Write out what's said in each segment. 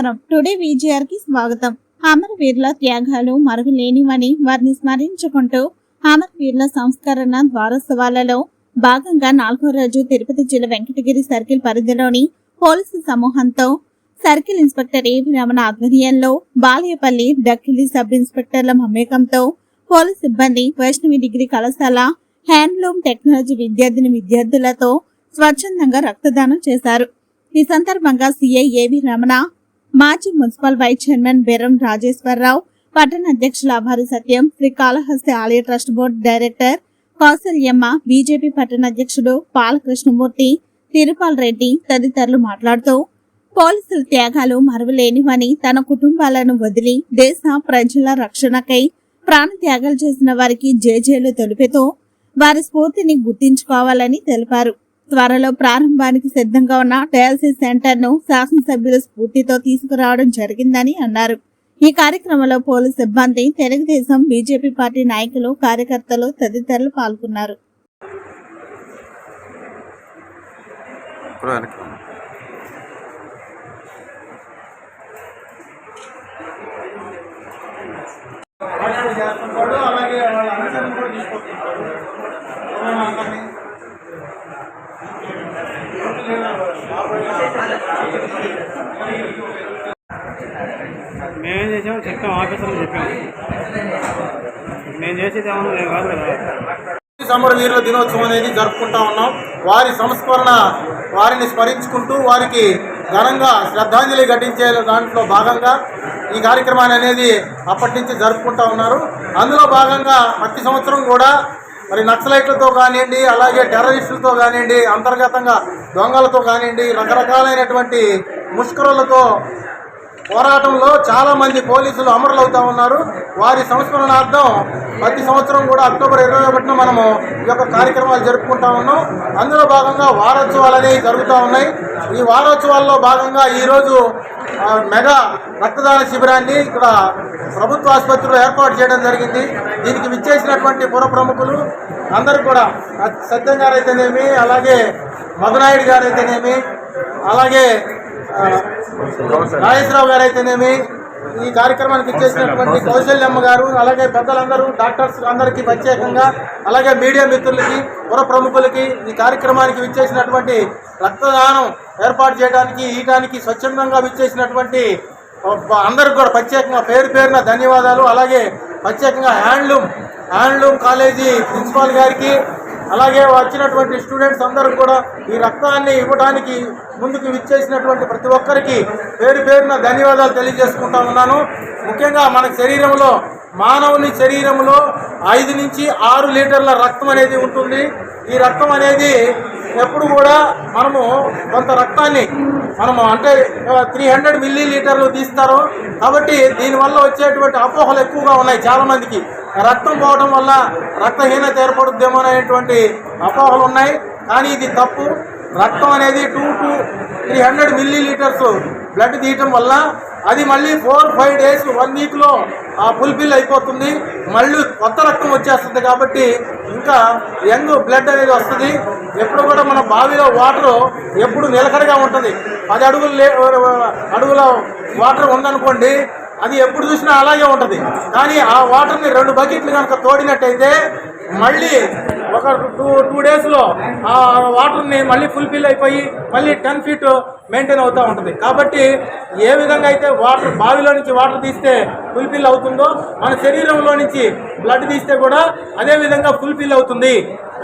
నమస్కారం. టుడే విజిఆర్కి స్వాగతం అమరవీరుల త్యాగాలు మరుగులేనివని వారిని స్మరించుకుంటూ అమరవీరుల సంస్కరణ ద్వారోత్సవాలలో భాగంగా నాలుగో రోజు తిరుపతి జిల్లా వెంకటగిరి సర్కిల్ పరిధిలోని పోలీసు సమూహంతో circle inspector A V Ramana ఆధ్వర్యంలో బాలయపల్లి డక్కిలి సబ్ ఇన్స్పెక్టర్ల మమేకంతో పోలీస్ సిబ్బంది వైష్ణవి డిగ్రీ కళాశాల హ్యాండ్లూమ్ టెక్నాలజీ విద్యార్థిని విద్యార్థులతో స్వచ్ఛందంగా రక్తదానం చేశారు. ఈ సందర్భంగా సీఐ ఏవి రమణ మాజీ municipal vice chairman Beram Rajeswararao పట్టణ అధ్యక్షుల అభారి సత్యం శ్రీకాళహస్తి ఆలయ trust board director Kausalyamma BJP పట్టణ అధ్యక్షుడు బాలకృష్ణమూర్తి తిరుపాల్ రెడ్డి తదితరులు మాట్లాడుతూ పోలీసుల త్యాగాలు మరువలేనివని తన కుటుంబాలను వదిలి దేశ ప్రజల రక్షణకై ప్రాణ త్యాగాలు చేసిన వారికి జేజేలు తెలుపుతూ వారి స్ఫూర్తిని గుర్తించుకోవాలని తెలిపారు. త్వరలో ప్రారంభానికి సిద్ధంగా ఉన్న డయాలసిస్ సెంటర్ను శాసనసభ్యుల స్ఫూర్తితో తీసుకురావడం జరిగిందని అన్నారు. ఈ కార్యక్రమంలో పోలీస్ సిబ్బంది తెలుగుదేశం బీజేపీ పార్టీ నాయకులు కార్యకర్తలు తదితరులు పాల్గొన్నారు. అలాగే వాళ్ళ అనుసరణ కూడా తీసుకొస్తుంటాడు మేమేం చేసామో చెప్పాం ఆఫీసర్లు చెప్పాం మేము చేసేది ఏమన్నా మేము కాదు కదా. సమరవీరుల దినోత్సవం అనేది జరుపుకుంటా ఉన్నాం. వారి సంస్మరణ వారిని స్మరించుకుంటూ వారికి ఘనంగా శ్రద్ధాంజలి ఘటించే దాంట్లో భాగంగా ఈ కార్యక్రమాన్ని అనేది అప్పటి నుంచి జరుపుకుంటా ఉన్నారు. అందులో భాగంగా ప్రతి సంవత్సరం కూడా మరి నక్సలైట్లతో కానివ్వండి అలాగే టెర్రరిస్టులతో కానివ్వండి అంతర్గతంగా దొంగలతో కానివ్వండి రకరకాలైనటువంటి ముష్కరులతో పోరాటంలో చాలామంది పోలీసులు అమరులవుతూ ఉన్నారు. వారి సంస్మరణార్థం ప్రతి సంవత్సరం కూడా అక్టోబర్ ఇరవై ఒకటిన మనము ఈ యొక్క కార్యక్రమాలు జరుపుకుంటా ఉన్నాం. అందులో భాగంగా వారోత్సవాలు అనేవి జరుగుతూ ఉన్నాయి. ఈ వారోత్సవాల్లో భాగంగా ఈరోజు మెగా రక్తదాన శిబిరాన్ని ఇక్కడ ప్రభుత్వ ఆసుపత్రిలో ఏర్పాటు చేయడం జరిగింది. దీనికి విచ్చేసినటువంటి పుర ప్రముఖులు అందరూ కూడా సత్యం గారైతేనేమి అయితేనేమి అలాగే మధునాయుడు గారైతేనేమి అలాగే నాగేశ్వరరావు గారైతేనేమి ఈ కార్యక్రమానికి ఇచ్చేసినటువంటి కౌశల్యమ్మ గారు అలాగే పెద్దలందరూ డాక్టర్స్ అందరికీ ప్రత్యేకంగా అలాగే మీడియా మిత్రులకి పుర ప్రముఖులకి ఈ కార్యక్రమానికి విచ్చేసినటువంటి రక్తదానం ఏర్పాటు చేయడానికి ఈయటానికి స్వచ్ఛందంగా విచ్చేసినటువంటి అందరికి కూడా ప్రత్యేకంగా పేరు పేరున ధన్యవాదాలు అలాగే ప్రత్యేకంగా హ్యాండ్లూమ్ హ్యాండ్లూమ్ కాలేజీ ప్రిన్సిపాల్ గారికి అలాగే వచ్చినటువంటి స్టూడెంట్స్ అందరూ కూడా ఈ రక్తాన్ని ఇవ్వడానికి ముందుకు విచ్చేసినటువంటి ప్రతి ఒక్కరికి పేరు పేరున ధన్యవాదాలు తెలియజేసుకుంటా ఉన్నాను. ముఖ్యంగా మన శరీరంలో మానవుని శరీరంలో ఐదు నుంచి ఆరు లీటర్ల రక్తం అనేది ఉంటుంది. ఈ రక్తం అనేది ఎప్పుడు కూడా మనము కొంత రక్తాన్ని మనము అంటే త్రీ హండ్రెడ్ మిల్లీ లీటర్లు తీస్తారు. కాబట్టి దీనివల్ల వచ్చేటువంటి అపోహలు ఎక్కువగా ఉన్నాయి చాలామందికి. రక్తం పోవడం వల్ల రక్తహీనత ఏర్పడుద్దేమో అనేటువంటి అపోహలు ఉన్నాయి. కానీ ఇది తప్పు. రక్తం అనేది two to three hundred milliliters blood తీయటం వల్ల అది మళ్ళీ ఫోర్ ఫైవ్ డేస్ వన్ వీక్లో ఆ ఫుల్ఫిల్ అయిపోతుంది. మళ్ళీ కొత్త రక్తం వచ్చేస్తుంది కాబట్టి ఇంకా యంగ్ బ్లడ్ అనేది వస్తుంది. ఎప్పుడు కూడా మన బావిలో వాటర్ ఎప్పుడు నిలకడగా ఉంటుంది. పది అడుగులు లే అడుగుల వాటర్ ఉందనుకోండి అది ఎప్పుడు చూసినా అలాగే ఉంటుంది. కానీ ఆ వాటర్ని రెండు బకెట్లు కనుక తోడినట్టయితే మళ్ళీ ఒక టూ టూ డేస్లో ఆ వాటర్ని మళ్ళీ ఫుల్ఫిల్ అయిపోయి మళ్ళీ టెన్ ఫీట్ మెయింటైన్ అవుతూ ఉంటుంది. కాబట్టి ఏ విధంగా అయితే వాటర్ బావిలో నుంచి వాటర్ తీస్తే ఫుల్ఫిల్ అవుతుందో మన శరీరంలో నుంచి బ్లడ్ తీస్తే కూడా అదే విధంగా ఫుల్ఫిల్ అవుతుంది.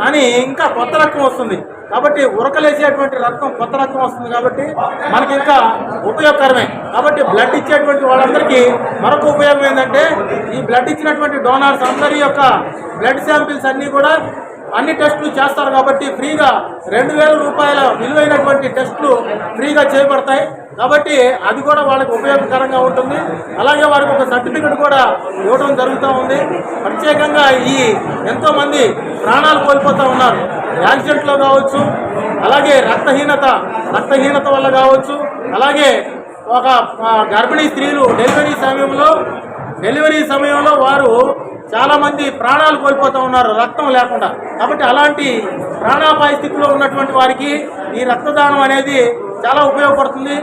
కానీ ఇంకా కొత్త రక్తం వస్తుంది. కాబట్టి ఉరకలేసేటువంటి రక్తం కొత్త రక్తం వస్తుంది కాబట్టి మనకి ఇంకా ఉపయోగకరమే. కాబట్టి బ్లడ్ ఇచ్చేటువంటి వాళ్ళందరికీ మరొక ఉపయోగం ఏంటంటే ఈ బ్లడ్ ఇచ్చినటువంటి డోనార్స్ అందరి యొక్క బ్లడ్ శాంపిల్స్ అన్నీ కూడా అన్ని టెస్టులు చేస్తారు కాబట్టి ఫ్రీగా రెండు వేల రూపాయల విలువైనటువంటి టెస్టులు ఫ్రీగా చేయబడతాయి. కాబట్టి అది కూడా వాళ్ళకి ఉపయోగకరంగా ఉంటుంది. అలాగే వారికి ఒక సర్టిఫికెట్ కూడా ఇవ్వడం జరుగుతూ ఉంది. ప్రత్యేకంగా ఈ ఎంతోమంది ప్రాణాలు కోల్పోతూ ఉన్నారు. యాక్సిడెంట్లో కావచ్చు అలాగే రక్తహీనత రక్తహీనత వల్ల కావచ్చు అలాగే ఒక గర్భిణీ స్త్రీలు డెలివరీ సమయంలో డెలివరీ సమయంలో వారు చాలా మంది ప్రాణాలు కోల్పోతూ ఉన్నారు రక్తం లేకుండా. కాబట్టి అలాంటి ప్రాణాపాయ స్థితిలో ఉన్నటువంటి వారికి ఈ రక్తదానం అనేది చాలా ఉపయోగపడుతుంది.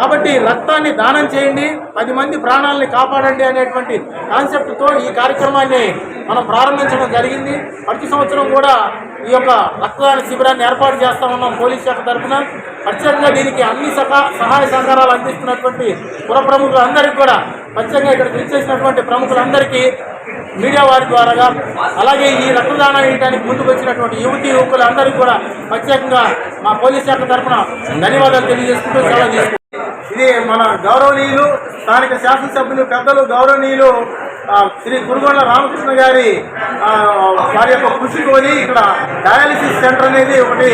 కాబట్టి రక్తాన్ని దానం చేయండి పది మంది ప్రాణాలని కాపాడండి అనేటువంటి కాన్సెప్ట్తో ఈ కార్యక్రమాన్ని మనం ప్రారంభించడం జరిగింది. ప్రతి సంవత్సరం కూడా ఈ యొక్క రక్తదాన శిబిరాన్ని ఏర్పాటు చేస్తా ఉన్నాం పోలీస్ శాఖ తరఫున. ప్రత్యేకంగా దీనికి అన్ని సహా సహాయ సహకారాలు అందిస్తున్నటువంటి పుర ప్రముఖులందరికీ కూడా ప్రత్యేకంగా ఇక్కడ పిలిచేసినటువంటి ప్రముఖులందరికీ మీడియా వారి ద్వారాగా అలాగే ఈ రక్తదానం వేయడానికి ముందుకు వచ్చినటువంటి యువతి యువకులందరికీ కూడా ప్రత్యేకంగా మా పోలీస్ శాఖ తరఫున ధన్యవాదాలు తెలియజేసుకుంటూ సెలవు తీసుకుంటాం ఇది మన గౌరవనీయులు స్థానిక శాసనసభ్యులు పెద్దలు గౌరవనీయులు శ్రీ కురుగొండ రామకృష్ణ గారి వారి యొక్క కృషి కోరి ఇక్కడ డయాలసిస్ సెంటర్ అనేది ఒకటి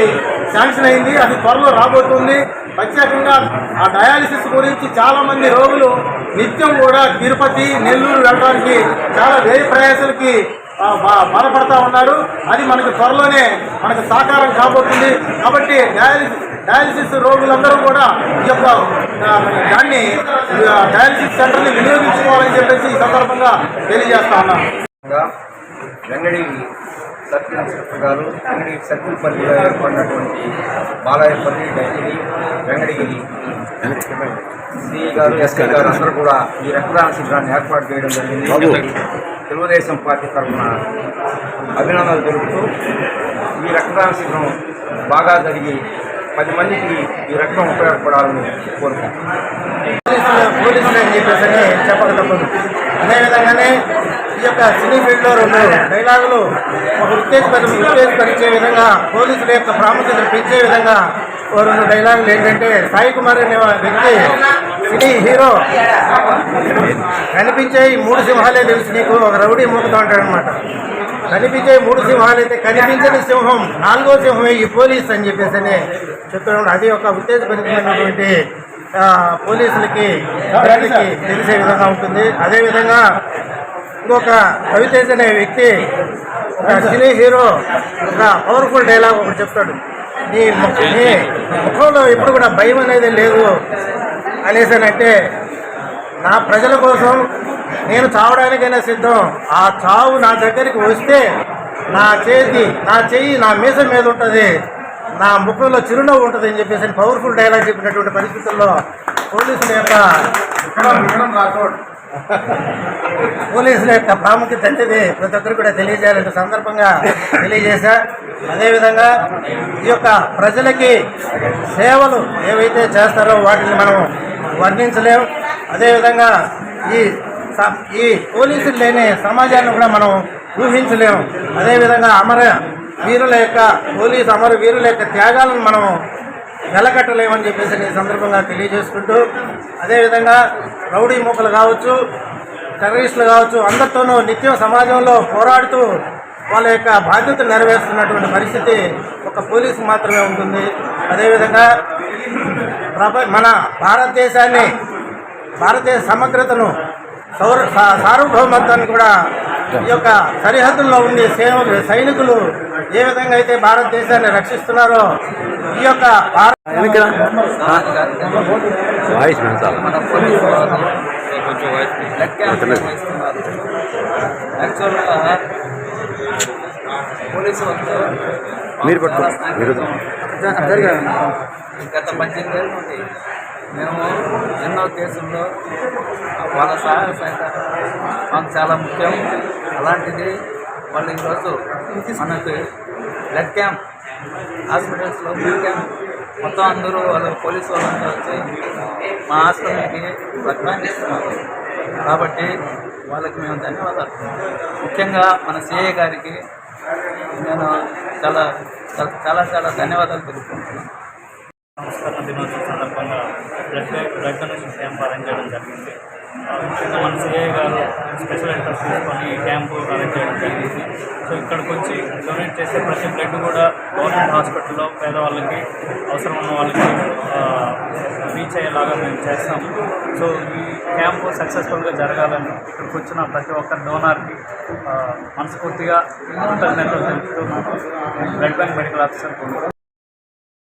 శాంక్షన్ అయింది అది త్వరలో రాబోతుంది. ప్రత్యేకంగా ఆ డయాలసిస్ గురించి చాలామంది రోగులు నిత్యం కూడా తిరుపతి నెల్లూరు వెళ్ళడానికి చాలా వ్యయ ప్రయాసాలకి ఆ, బాధపడతా ఉన్నారు. అది మనకు త్వరలోనే మనకు సాకారం కాబోతుంది. కాబట్టి డయాలిసిస్ డయాలసిస్ రోగులందరూ కూడా ఈ యొక్క దాన్ని డయాలిసిస్ డయాలసిస్ సెంటర్ని వినియోగించుకోవాలని చెప్పేసి ఈ సందర్భంగా తెలియజేస్తా ఉన్నాను. వెంగడి సర్కిల్ ఇన్స్పెక్టర్ గారు వెంగడి సర్కిల్ పరిధిలో ఏర్పడినటువంటి బాలాయపల్లి డైరీ వెంగడగిరి సిఈ గారు ఎస్ఐ గారు అందరూ కూడా ఈ రక్తదాన శిబిరాన్ని ఏర్పాటు చేయడం జరిగింది. తెలుగుదేశం పార్టీ తరఫున అభినందనలు తెలుపుతూ ఈ రక్తదాన శిబిరం బాగా జరిగి పది మందికి ఈ రక్తం ఉపయోగపడాలని కోరుకుంటున్నాను పోలీసులు అని చెప్పేసి అని చెప్పక తప్పదు. అదేవిధంగానే ఈ యొక్క సినీ ఫీల్డ్లో రెండు డైలాగులు ఒక ఉత్తేజపరి ఉత్తేజపరిచే విధంగా పోలీసుల యొక్క ప్రాముఖ్యతను పెంచే విధంగా ఓ రెండు డైలాగులు ఏంటంటే సాయి కుమార్ అనే వ్యక్తి సినీ హీరో. కనిపించే ఈ మూడు సింహాలే తెలుసు నీకు ఒక రౌడీ మూకుతా ఉంటాడనమాట కనిపించే మూడు సింహాలు అయితే కనిపించని సింహం నాలుగో సింహమే ఈ పోలీస్ అని చెప్పేసి అని చెప్తున్నాడు. అది ఒక ఉత్తేజపరితమైనటువంటి పోలీసులకి తెలిసే విధంగా ఉంటుంది. అదేవిధంగా ఇంకొక రవితేజ్ అనే వ్యక్తి ఒక సినీ హీరో ఒక పవర్ఫుల్ డైలాగ్ ఒకటి చెప్తాడు. నీ నీ ముఖంలో ఎప్పుడు కూడా భయం అనేది లేదు అనేసి నా ప్రజల కోసం నేను చావడానికైనా సిద్ధం. ఆ చావు నా దగ్గరికి వస్తే నా చేతి నా చెయ్యి నా మీసం మీద ఉంటుంది. నా ముఖంలో చిరునవ్వు ఉంటుంది అని చెప్పేసి పవర్ఫుల్ డైలాగ్ చెప్పినటువంటి పరిస్థితుల్లో పోలీసుల యొక్క పోలీసుల యొక్క ప్రాముఖ్యత అనేది ప్రతి ఒక్కరు కూడా తెలియజేయాలంటే సందర్భంగా తెలియజేశా. అదేవిధంగా ఈ యొక్క ప్రజలకి సేవలు ఏవైతే చేస్తారో వాటిని మనం వర్ణించలేం. అదేవిధంగా ఈ స- ఈ పోలీసులు లేని సమాజాన్ని కూడా మనం ఊహించలేము అదేవిధంగా అమర వీరుల యొక్క పోలీసు అమర వీరుల యొక్క త్యాగాలను మనం వెలకట్టలేమని చెప్పేసి ఈ సందర్భంగా తెలియజేసుకుంటూ అదేవిధంగా రౌడీ మూకలు కావచ్చు టెర్రరిస్టులు కావచ్చు అందరితోనూ నిత్యం సమాజంలో పోరాడుతూ వాళ్ళ యొక్క బాధ్యతలు నెరవేరుస్తున్నటువంటి పరిస్థితి ఒక పోలీసు మాత్రమే ఉంటుంది. అదేవిధంగా ప్రప మన భారతదేశాన్ని భారతదేశ సమగ్రతను సౌర సార్వభౌమత్వాన్ని కూడా ఈ యొక్క సరిహద్దుల్లో ఉండే సేవలు సైనికులు ఏ విధంగా అయితే భారతదేశాన్ని రక్షిస్తున్నారో ఈ యొక్క మీరు. గత పద్దెనిమిది ఏళ్ళ నుండి మేము ఎన్నో కేసుల్లో వాళ్ళ సహాయ సహకారం మాకు చాలా ముఖ్యం. అలాంటిది వాళ్ళు ఈరోజు మనకు బ్లడ్ క్యాంప్ హాస్పిటల్స్లో బ్లడ్ క్యాంప్. మొత్తం అందరూ వాళ్ళు పోలీసు వాళ్ళంతా వచ్చి మా హాస్పిటల్కి రక్తాన్ని ఇస్తున్నారు. కాబట్టి వాళ్ళకి మేము ధన్యవాదాలు ముఖ్యంగా మన సిఐ గారికి నేను చాలా చాలా చాలా చాలా ధన్యవాదాలు తెలుపుకుంటున్నాను. సంస్కరణ దినోత్సవం సందర్భంగా blood blood donation camp arrange చేయడం జరిగింది? మన సిఐ గారు స్పెషల్ ఇంట్రెస్ట్ తీసుకొని ఈ క్యాంపు కలెక్ట్ చేయడం జరిగింది. సో ఇక్కడికి వచ్చి డొనేట్ చేసే ప్రతి బ్లడ్ కూడా గవర్నమెంట్ హాస్పిటల్లో పేదవాళ్ళకి అవసరం ఉన్న వాళ్ళకి రీచ్ అయ్యేలాగా మేము చేస్తాము. సో ఈ క్యాంపు సక్సెస్ఫుల్గా జరగాలని ఇక్కడికి వచ్చిన ప్రతి ఒక్క డోనార్కి మనస్ఫూర్తిగా కృతజ్ఞతలు తెలుపుతూ బ్లడ్ బ్యాంక్ మెడికల్ ఆఫీసర్ కూడా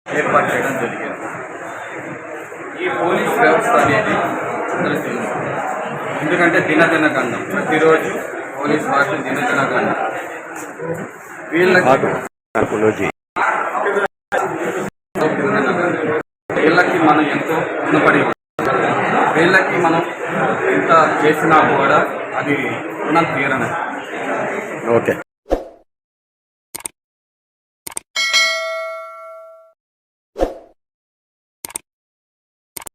ఏర్పాటు చేయడం జరిగింది ఈ పోలీస్ వ్యవస్థ అనేది అందరికీ తెలుసు ఎందుకంటే దినదిన గండం ప్రతిరోజు పోలీస్ వారిని దినదిన గండం వీళ్ళకి వీళ్ళకి మనం ఎంతో రుణపడి ఉన్నాం. వీళ్ళకి మనం ఎంత చేసినా కూడా అది రుణం తీరనది ఓకే.